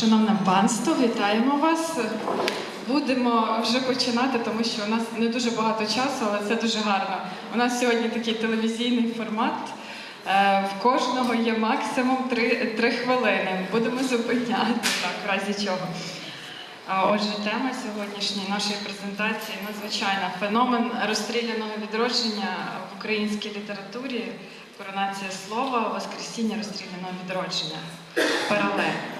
Шановне панство, вітаємо вас. Будемо вже починати, тому що у нас не дуже багато часу, але це дуже гарно. У нас сьогодні такий телевізійний формат. Е, В кожного є максимум три, три хвилини. Будемо зупиняти так, в разі чого. Отже, тема сьогоднішньої нашої презентації надзвичайна феномен розстріляного відродження в українській літературі, коронація слова, воскресіння розстріляного відродження. Паралель.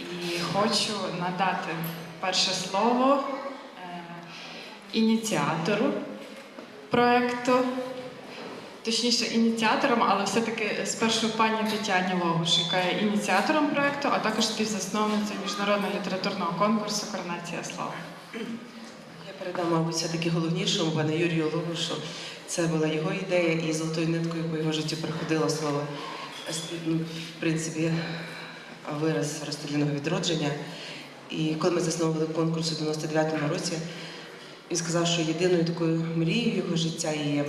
І хочу надати перше слово е, ініціатору проекту, точніше ініціатором, але все-таки спершу пані Тетяні Логуш, яка є ініціатором проекту, а також співзасновницею міжнародного літературного конкурсу Коронація слова. Я передам, мабуть, все-таки головнішому пану Юрію Логушу. Це була його ідея, і золотою ниткою по його житті проходило слово, ну, в принципі, вираз розстріляного відродження. І коли ми засновували конкурс у 99-му році, він сказав, що єдиною такою мрією його життя є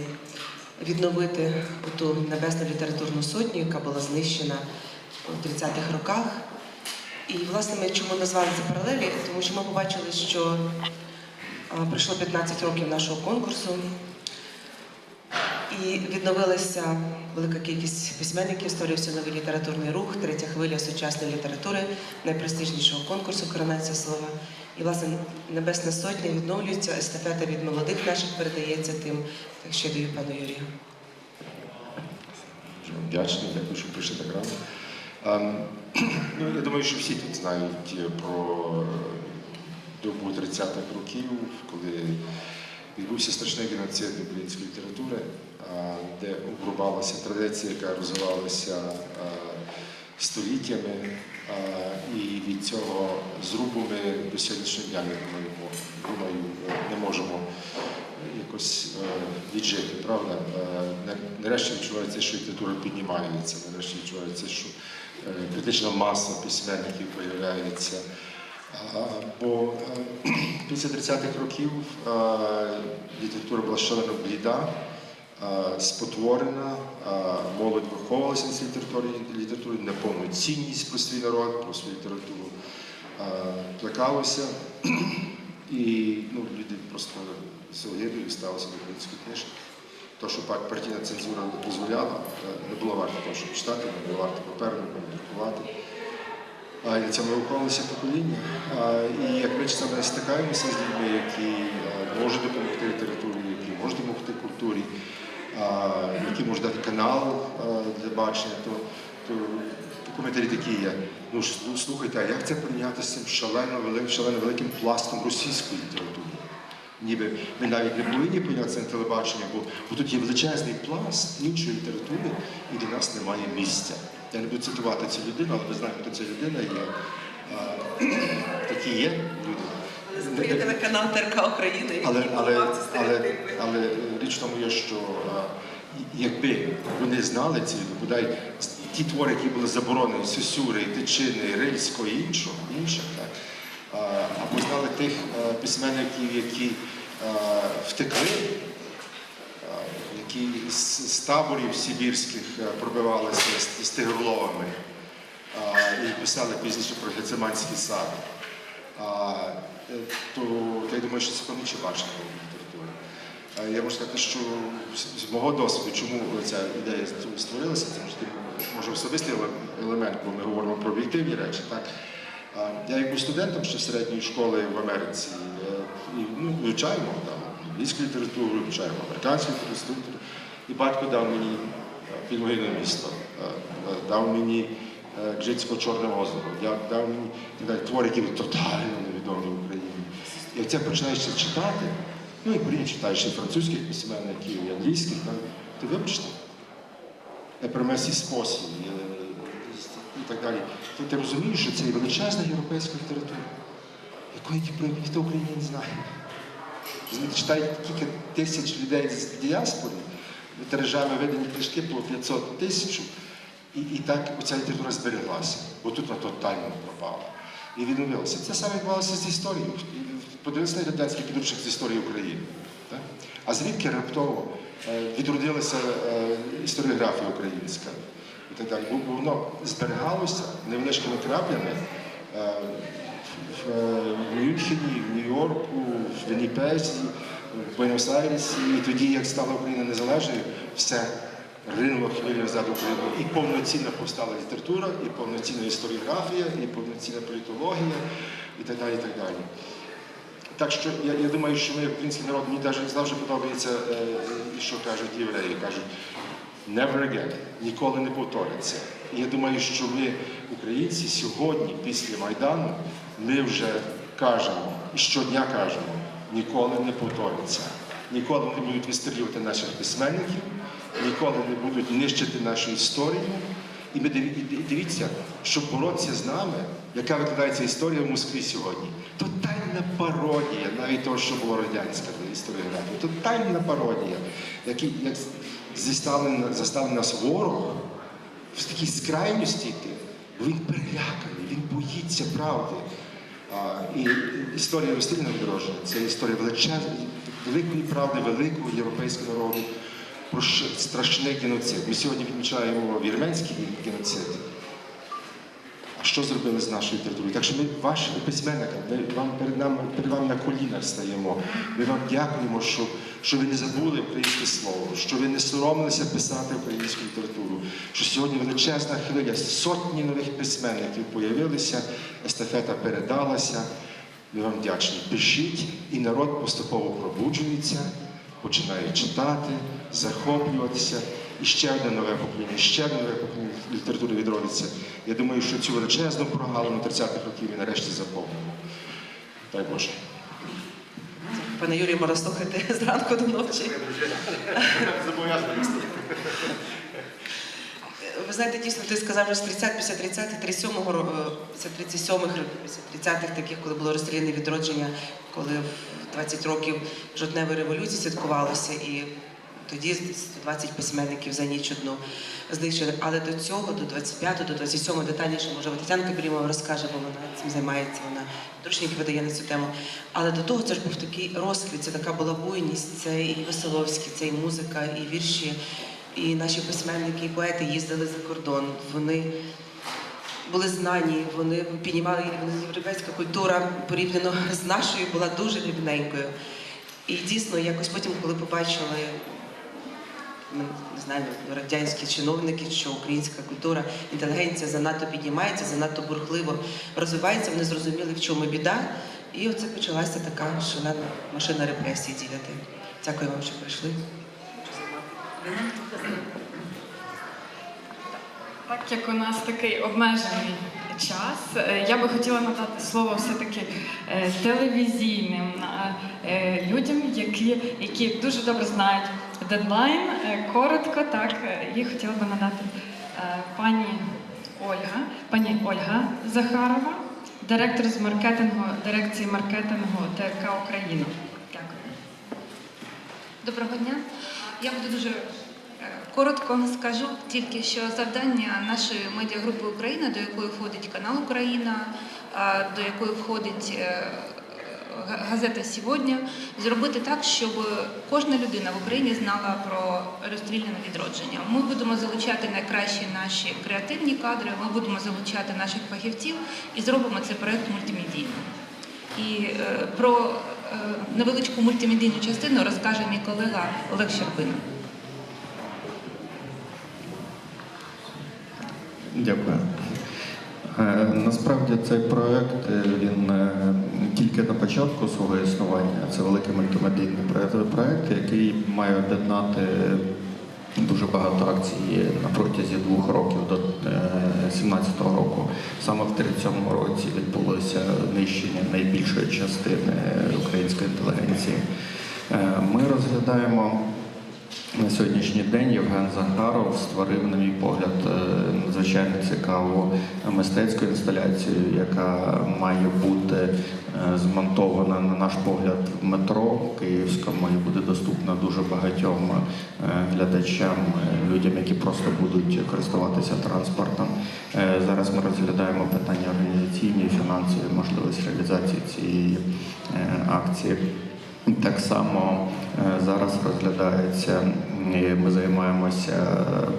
відновити ту небесну літературну сотню, яка була знищена у 30-х роках. І, власне, ми чому назвали це паралелі? Тому що ми побачили, що Пройшло 15 років нашого конкурсу, і відновилася велика кількість письменників, створився новий літературний рух, третя хвиля сучасної літератури, найпрестижнішого конкурсу Коронація слова. І, власне, Небесна Сотня відновлюється, естафета від молодих наших передається тим. Так що я даю пану Юрію. Вдячний, дякую, що прийшли так. Ем, ну, я думаю, що всі тут знають е, про добу 30-х років, коли відбувся страшний геноцид української літератури, де обрубалася традиція, яка розвивалася століттями. І від цього зрубу ми до сьогоднішнього дня, думаю, не можемо якось е, віджити, правда? Е, Нарешті відчувається, що література піднімається, нарешті відчувається, що е, критична маса письменників появляється. Бо е, після 30-х років е, література була шалено бліда, е, спотворена, молодь виховувалася на цій літературі, літературі, неповноцінність про свій народ, про свою літературу плекалося. І ну, люди просто з огидою ставилися до української книжки. То, що партійна цензура дозволяла, не було варто того, щоб читати, не було варто паперу, не було друкувати. На цьому виховувалося покоління. І як ми часами стикаємося з людьми, які можуть допомогти літературі, які можуть допомогти культурі, які можуть дати канал для бачення, то, то коментарі такі є. Ну ну, слухайте, а як це порівняти з цим шалено великим, шалено великим пластом російської літератури? Ніби ми навіть не повинні поняти на телебачення, бо, бо тут є величезний пласт іншої літератури, і для нас немає місця. Я не буду цитувати цю людину, але ви знаєте, хто ця людина є. Такі є люди. Телеканал ТРК України, Але, але, але, але річ тому є, що якби вони знали ці люди, бодай ті твори, які були заборонені, Сосюри, Тичини, Рильського і іншого, інших, так, або знали тих письменників, які втекли, які з, таборів сибірських пробивалися з, тигроловами а, і писали пізніше про Гециманський сад. Е, то я думаю, що це бачення літератури. Я можу сказати, що з- мого досвіду, чому ця ідея створилася, це може, особистий елемент, бо ми говоримо про об'єктивні речі. Так? Я як був студентом ще середньої школи в Америці, е, ну, вивчаємо там англійську літературу, вивчаємо американську літературу. І батько дав мені е, «Підмогильне місто, е, е, дав мені е, Гжицького Чорне озеро, дав, мені так твори, які тотально невідомі в Україні. І як це починаєш читати, ну і порівняно читаєш і французьких письменників, і англійських, так, ти вибачте, епремесій спосіб і, так далі. То ти розумієш, що це величезна європейська література, якої ніхто в Україні не знає. Читають кілька тисяч людей з діаспори, тиражами видані книжки по 500 тисяч, і, і так оця література збереглася, бо тут вона тотально пропала. І відновилася. Це саме відбувалося з історією. Подивилися на радянський підручник з історії України. Так? А звідки раптово е, відродилася е, історіографія українська і так далі. Бо воно зберігалося невеличкими краплями е, в е, в в Нью-Йорку, в Вінніпезі, в Буенос-Айресі. І тоді, як стала Україна незалежною, все ринуло хвилю в Україну. І повноцінно повстала література, і повноцінна історіографія, і повноцінна політологія, і так далі. І так далі. Так що я, я думаю, що ми, український народ, мені навіть завжди подобається, е, що кажуть євреї, кажуть never again, ніколи не повториться. І я думаю, що ми, українці, сьогодні, після Майдану, ми вже кажемо, і щодня кажемо, ніколи не повториться. Ніколи не будуть вистрілювати наших письменників, ніколи не будуть нищити нашу історію. І ми дивіться, що боротися з нами, яка викладається історія в Москві сьогодні, тотальна пародія навіть того, що було радянська історіографія. Тотальна пародія, який як зістав, застав нас ворог в такій скрайності йти, він переляканий, він боїться правди. А, і історія розстрільного відродження це історія величезної, великої правди, великого європейського народу про страшний геноцид. Ми сьогодні відмічаємо вірменський геноцид. Що зробили з нашою територією? Так що ми ваші письменники, ми вам перед нами перед вами на колінах стаємо. Ми вам дякуємо, що, що ви не забули українське слово, що ви не соромилися писати українську літературу. Що сьогодні величезна хвиля, сотні нових письменників появилися, естафета передалася. Ми вам вдячні. Пишіть, і народ поступово пробуджується, починає читати, захоплюватися. І ще одне нове покоління, ще одне нове покоління літератури відродиться. Я думаю, що цю величезну прогалину 30-х років ми нарешті заповнимо. Дай Боже. Пане Юрію, можна слухати зранку до ночі. Ви знаєте, дійсно, ти сказав, що з 30, після 30 37-го ро- е, після 37-х після 30-х таких, коли було розстріляне відродження, коли в 20 років жовтневої революції святкувалося, і тоді 120 письменників за ніч одну знищили. Але до цього, до 25-го, до 27-го, детальніше, може, Тетянка Брімова розкаже, бо вона цим займається, вона трушники видає на цю тему. Але до того це ж був такий розквіт, це така була буйність, це і Веселовський, це і музика, і вірші. І наші письменники, і поети їздили за кордон. Вони були знані, вони піднімали європейська культура порівняно з нашою була дуже рівненькою. І дійсно, якось потім, коли побачили не знаю, радянські чиновники, що українська культура, інтелігенція занадто піднімається, занадто бурхливо розвивається, вони зрозуміли, в чому біда. І оце почалася така шалена машина репресій діяти. Дякую вам, що прийшли. Так як у нас такий обмежений час, е, я би хотіла надати слово все-таки е, телевізійним е, людям, які, які дуже добре знають дедлайн. Е, Коротко, так, е, їх хотіла би надати е, пані Ольга, пані Ольга Захарова, директор з маркетингу дирекції маркетингу ТРК Україна. Дякую. Доброго дня. Я буду дуже коротко скажу тільки, що завдання нашої медіагрупи Україна, до якої входить канал Україна, до якої входить газета Сьогодні, зробити так, щоб кожна людина в Україні знала про розстріляне відродження. Ми будемо залучати найкращі наші креативні кадри, ми будемо залучати наших фахівців і зробимо цей проект мультимедійним. І е, про е, невеличку мультимедійну частину розкаже мій колега Олег Щербина. Дякую. Е, Насправді цей проект е, він е, тільки на початку свого існування. Це великий мультимедійний проект, який має об'єднати дуже багато акцій на протязі двох років до 17-го року. Саме в 37-му році відбулося нищення найбільшої частини української інтелігенції. Ми розглядаємо на сьогоднішній день Євген Захаров створив, на мій погляд, е, надзвичайно цікаву мистецьку інсталяцію, яка має бути е, змонтована, на наш погляд, в метро київському і буде доступна дуже багатьом е, глядачам, людям, які просто будуть користуватися транспортом. Зараз ми розглядаємо питання організаційні фінансові можливості реалізації цієї акції. Так само е, зараз розглядається Ми займаємося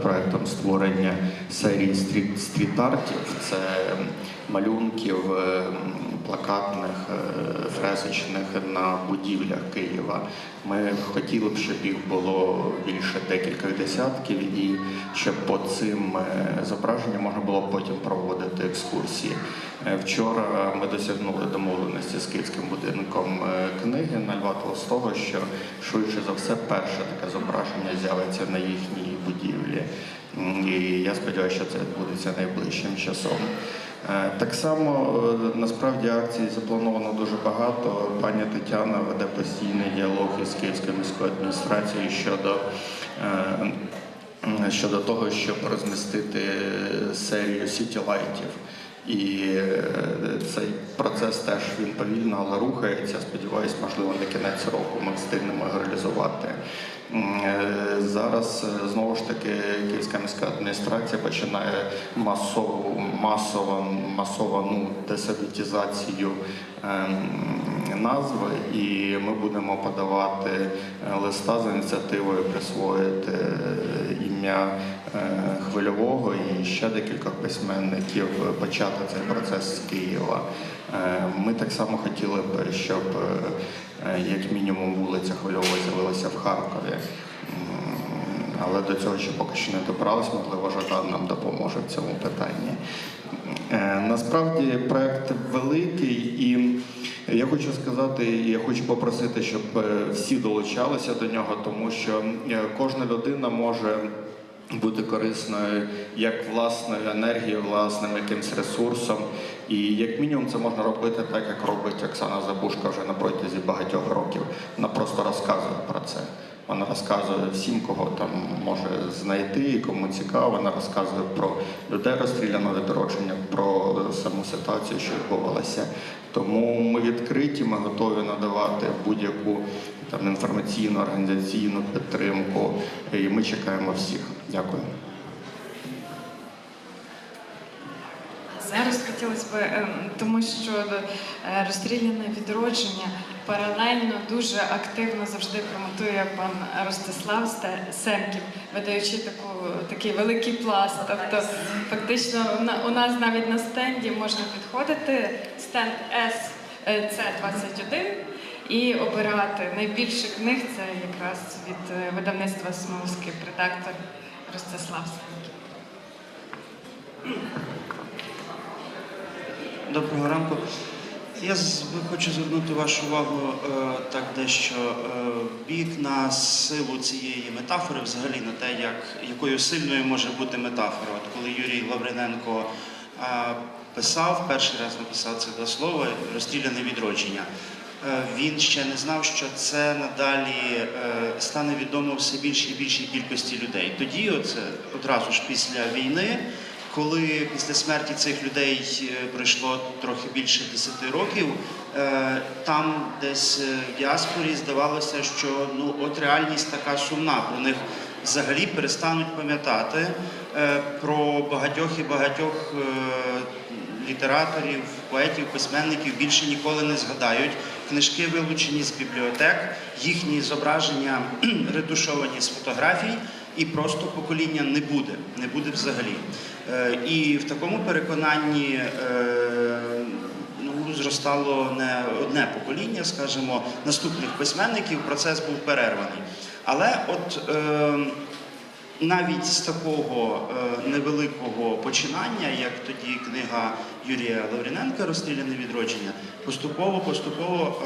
проектом створення серії стріт, стріт-артів. Це малюнків е, плакатних, е, фресочних на будівлях Києва. Ми хотіли б, щоб їх було більше декілька десятків, і щоб по цим е, зображенням можна було потім проводити екскурсії. Вчора ми досягнули домовленості з Київським будинком книги на Льва Толстого, що швидше за все перше таке зображення з'явиться на їхній будівлі. І я сподіваюся, що це відбудеться найближчим часом. Е, Так само е, насправді акцій заплановано дуже багато. Пані Тетяна веде постійний діалог із Київською міською адміністрацією щодо. е, Щодо того, щоб розмістити серію сітілайтів. І е, цей процес теж він повільно, але рухається. Сподіваюсь, можливо, на кінець року ми встигнемо його реалізувати. Е, Зараз е, знову ж таки Київська міська адміністрація починає масову масово масовану десоветизацію ем, назви, і ми будемо подавати листа за ініціативою присвоїти ім'я е, хвильового і ще декількох письменників почати цей процес з Києва. Е, Ми так само хотіли б, щоб е, як мінімум вулиця Хвильової з'явилася в Харкові. Але до цього ще поки що не добралось, можливо, Жадан нам допоможе в цьому питанні. Насправді проект великий, і я хочу сказати, я хочу попросити, щоб всі долучалися до нього, тому що кожна людина може бути корисною як власною енергією, власним якимсь ресурсом. І як мінімум це можна робити так, як робить Оксана Забушка вже на протязі багатьох років. Вона просто розказує про це. Вона розказує всім, кого там може знайти, і кому цікаво. Вона розказує про людей розстріляного відродження, про саму ситуацію, що відбувалася. Тому ми відкриті, ми готові надавати будь-яку там інформаційну, організаційну підтримку. І ми чекаємо всіх. Дякую. Зараз хотілося б, ем, тому що е, розстріляне відродження паралельно дуже активно завжди промотує пан Ростислав Семків, видаючи таку такий великий пласт. Тобто, фактично, на- у нас навіть на стенді можна підходити стенд С е, С21 і обирати найбільше книг. Це якраз від е, видавництва Смолський редактор Ростислав Семків. Доброго ранку. Я хочу звернути вашу увагу е, так дещо е, бік на силу цієї метафори, взагалі на те, як, якою сильною може бути метафора. От коли Юрій Лавриненко е, писав, перший раз написав це два слова розстріляне відродження. Е, Він ще не знав, що це надалі е, стане відомо все більшій і більшій кількості людей. Тоді, оце одразу ж після війни, коли після смерті цих людей е, пройшло трохи більше 10 років, там десь в діаспорі здавалося, що ну от реальність така сумна. Про них взагалі перестануть пам'ятати про багатьох і багатьох літераторів, поетів, письменників більше ніколи не згадають. Книжки вилучені з бібліотек, їхні зображення ретушовані з фотографій, і просто покоління не буде, не буде взагалі. Е, І в такому переконанні е, ну, зростало не одне покоління, скажімо, наступних письменників. Процес був перерваний. Але от е, навіть з такого е, невеликого починання, як тоді книга Юрія Лавріненка Розстріляне відродження, поступово поступово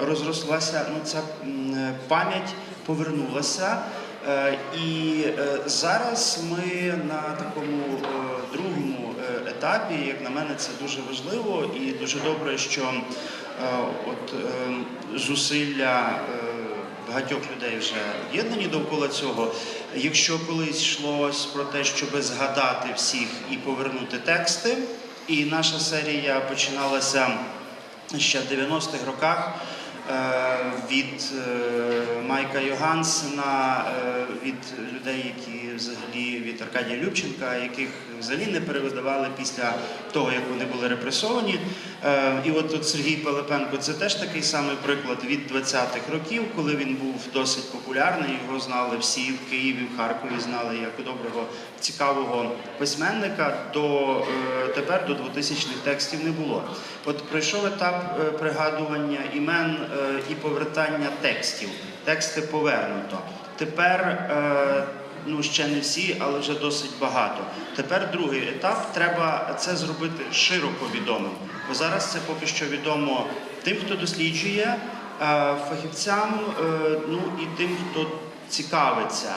е, розрослася ну, ця е, пам'ять повернулася. І зараз ми на такому другому етапі, як на мене, це дуже важливо і дуже добре, що от зусилля багатьох людей вже об'єднані довкола цього. Якщо колись йшлось про те, щоб згадати всіх і повернути тексти, і наша серія починалася ще в 90-х роках. Е, від е, Майка Йогансена, е, від людей, які взагалі від Аркадія Любченка, яких взагалі не перевидавали після того, як вони були репресовані. І от тут Сергій Пилипенко це теж такий самий приклад від 20-х років, коли він був досить популярний. Його знали всі в Києві, в Харкові знали як доброго, цікавого письменника. До тепер до 2000-х текстів не було. От пройшов етап пригадування імен і повертання текстів. Тексти повернуто. Тепер е, ну ще не всі, але вже досить багато. Тепер другий етап треба це зробити широко відомим. Бо зараз це поки що відомо тим, хто досліджує, е, фахівцям, е, ну і тим, хто цікавиться.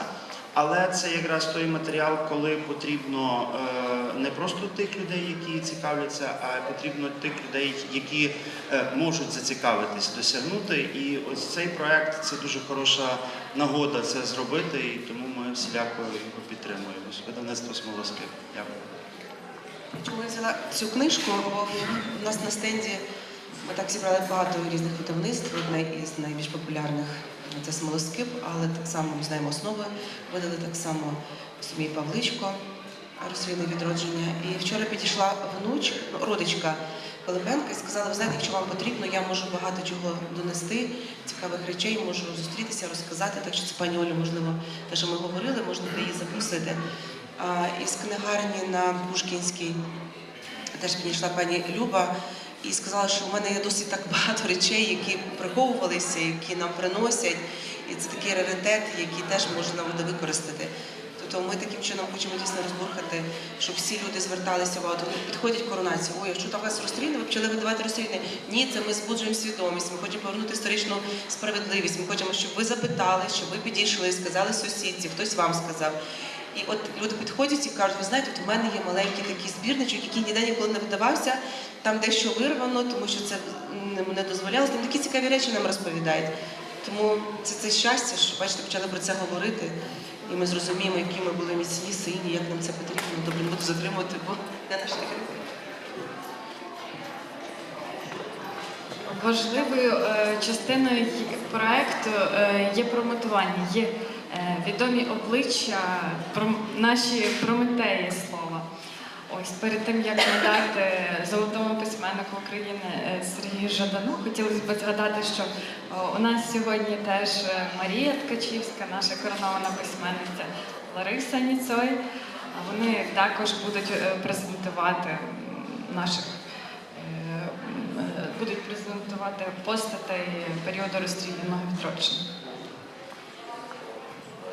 Але це якраз той матеріал, коли потрібно е, не просто тих людей, які цікавляться, а потрібно тих людей, які е, можуть зацікавитись, досягнути. І ось цей проект це дуже хороша нагода це зробити, і тому ми всіляко його підтримуємо. Видавництво смолоскип. Дякую. Чому я взяла цю книжку? Бо в нас на стенді ми так зібрали багато різних видавництв. Одне із найбільш популярних це смолоскип, але так само ми знаємо основи. Видали так само Сумій Павличко, розстрільне відродження. І вчора підійшла внуч, ну, родичка Пилипенка і сказала, ви знаєте, якщо вам потрібно, я можу багато чого донести, цікавих речей, можу зустрітися, розказати. Так що це пані Олі, можливо, те, що ми говорили, можна її запросити. А, із книгарні на Пушкінській теж підійшла пані Люба і сказала, що в мене є досить так багато речей, які приховувалися, які нам приносять, і це такий раритет, який теж можна буде використати. Тобто ми таким чином хочемо дійсно розбурхати, щоб всі люди зверталися увагу. Підходять коронацію. Ой, якщо там вас розстріляли, ви почали видавати розстріляне. Ні, це ми збуджуємо свідомість. Ми хочемо повернути історичну справедливість. Ми хочемо, щоб ви запитали, щоб ви підійшли, сказали сусідці, хтось вам сказав. І от люди підходять і кажуть, ви знаєте, от у мене є маленький такий збірничок, який ніде ніколи не видавався, там дещо вирвано, тому що це не дозволялося. Там такі цікаві речі нам розповідають. Тому це, це щастя, що бачите, почали про це говорити, і ми зрозуміємо, які ми були міцні, сильні, як нам це потрібно. Не буду затримувати, бо не наш таке. Важливою е, частиною проекту е, є промотування, є е, відомі обличчя, наші прометеї перед тим як надати золотому письменнику України е, Сергію Жадану, хотілося б згадати, що у нас сьогодні теж е, Марія Ткачівська, наша коронована письменниця Лариса Ніцой. Вони також будуть е, презентувати наших будуть презентувати постатей періоду розстріляного відродження.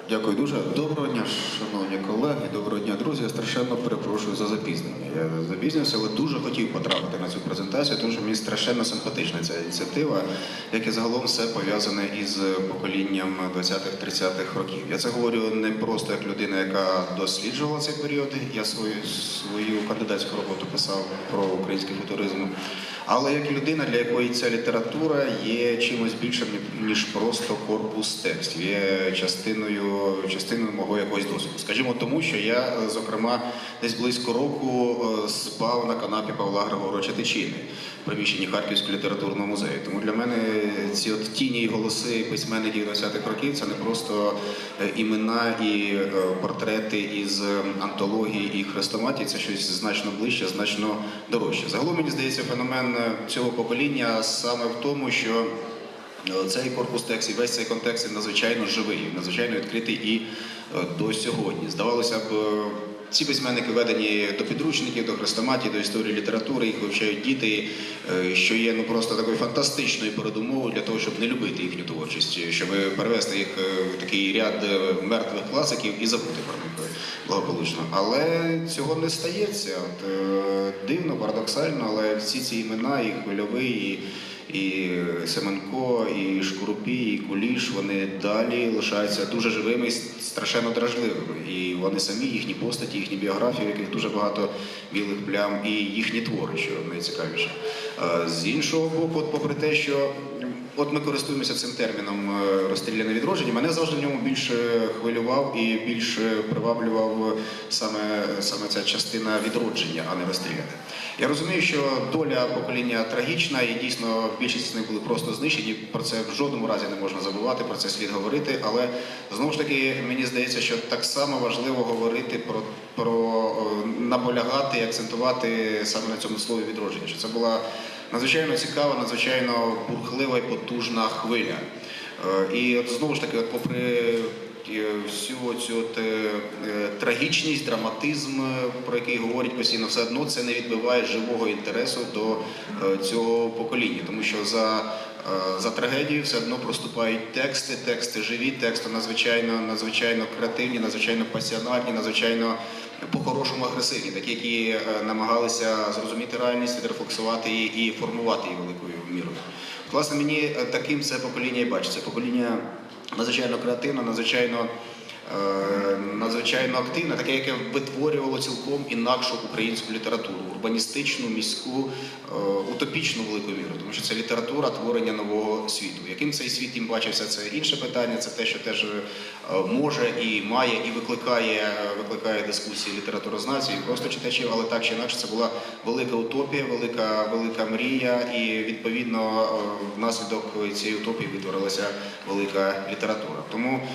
Дякую дуже. Доброго дня, шановні колеги, доброго дня, друзі. Я страшенно перепрошую за запізнення. Я запізнився, але дуже хотів потрапити на цю презентацію, тому що мені страшенно симпатична ця ініціатива, як і загалом все пов'язане із поколінням 20-30-х років. Я це говорю не просто як людина, яка досліджувала цей період. Я свою свою кандидатську роботу писав про український футуризм. Але як людина, для якої ця література є чимось більшим ніж просто корпус текстів, є частиною, частиною мого якогось досвіду. Скажімо, тому що я, зокрема, десь близько року е, спав на канапі Павла Григоровича Тичини в приміщенні Харківського літературного музею. Тому для мене ці от тіні і голоси письменників 20-х років це не просто е, імена і е, портрети із антології і хрестоматії, це щось значно ближче, значно дорожче. Загалом мені здається, феномен е, цього покоління саме в тому, що е, цей корпус текстів, весь цей контекст надзвичайно живий, надзвичайно відкритий і е, до сьогодні. Здавалося б, ці письменники ведені до підручників, до хрестоматії, до історії літератури, їх вивчають діти, е, що є ну просто такою фантастичною передумовою для того, щоб не любити їхню творчість, щоб перевести їх е, в такий ряд е, мертвих класиків і забути про них благополучно. Але цього не стається. От, дивно, парадоксально, але всі ці імена, і Хвильовий, і і Семенко, і Шкурупі, і Куліш, вони далі лишаються дуже живими і страшенно дражливими. І вони самі, їхні постаті, їхні біографії, в яких дуже багато білих плям, і їхні твори, що найцікавіше. Е, З іншого боку, попри те, що от ми користуємося цим терміном е, розстріляне відродження. Мене завжди в ньому більше хвилював і більше приваблював саме, саме ця частина відродження, а не розстріляне. Я розумію, що доля покоління трагічна, і дійсно більшість з них були просто знищені. Про це в жодному разі не можна забувати, про це слід говорити. Але знову ж таки, мені здається, що так само важливо говорити про, про е, наполягати акцентувати саме на цьому слові відродження. Що це була надзвичайно цікава, надзвичайно бурхлива і потужна хвиля. Е, І от знову ж таки, от попри е, всю цю от, е, трагічність, драматизм, про який говорять постійно, все одно це не відбиває живого інтересу до цього покоління, тому що за, за трагедією все одно проступають тексти, тексти живі, тексти надзвичайно, надзвичайно креативні, надзвичайно пасіональні, надзвичайно по-хорошому агресивні, такі, які е, намагалися зрозуміти реальність, відрефлексувати її і формувати її великою мірою. Власне, мені е, таким це покоління і бачиться. Покоління надзвичайно креативне, надзвичайно, надзвичайно активне, таке, яке витворювало цілком інакшу українську літературу, урбаністичну, міську, е, утопічну велику міру, тому що це література творення нового світу. Яким цей світ їм бачився, це інше питання, це те, що теж е, може і має, і викликає, е, викликає дискусії літературознавців, і просто читачів, але так чи інакше це була велика утопія, велика, велика мрія, і відповідно е, внаслідок цієї утопії витворилася велика література. Тому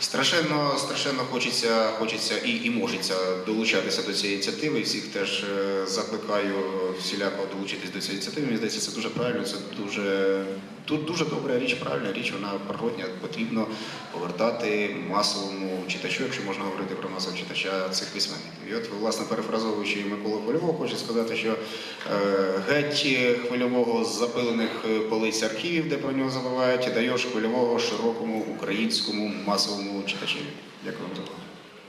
страшенно, страшенно хочеться, хочеться і, і можеться долучатися до цієї ініціативи. Всіх теж е, закликаю всіляко долучитись до цієї ініціативи. Мені здається, це дуже правильно, це дуже тут дуже добра річ, правильна річ, вона природня. Потрібно повертати масовому читачу, якщо можна говорити про масового читача цих письменників. І от, власне, перефразовуючи Миколу Хвильового, хочу сказати, що е, геть хвильового з запилених полиць архівів, де про нього забувають, даєш хвильового широкому українському масовому читачеві. Дякую вам за увагу.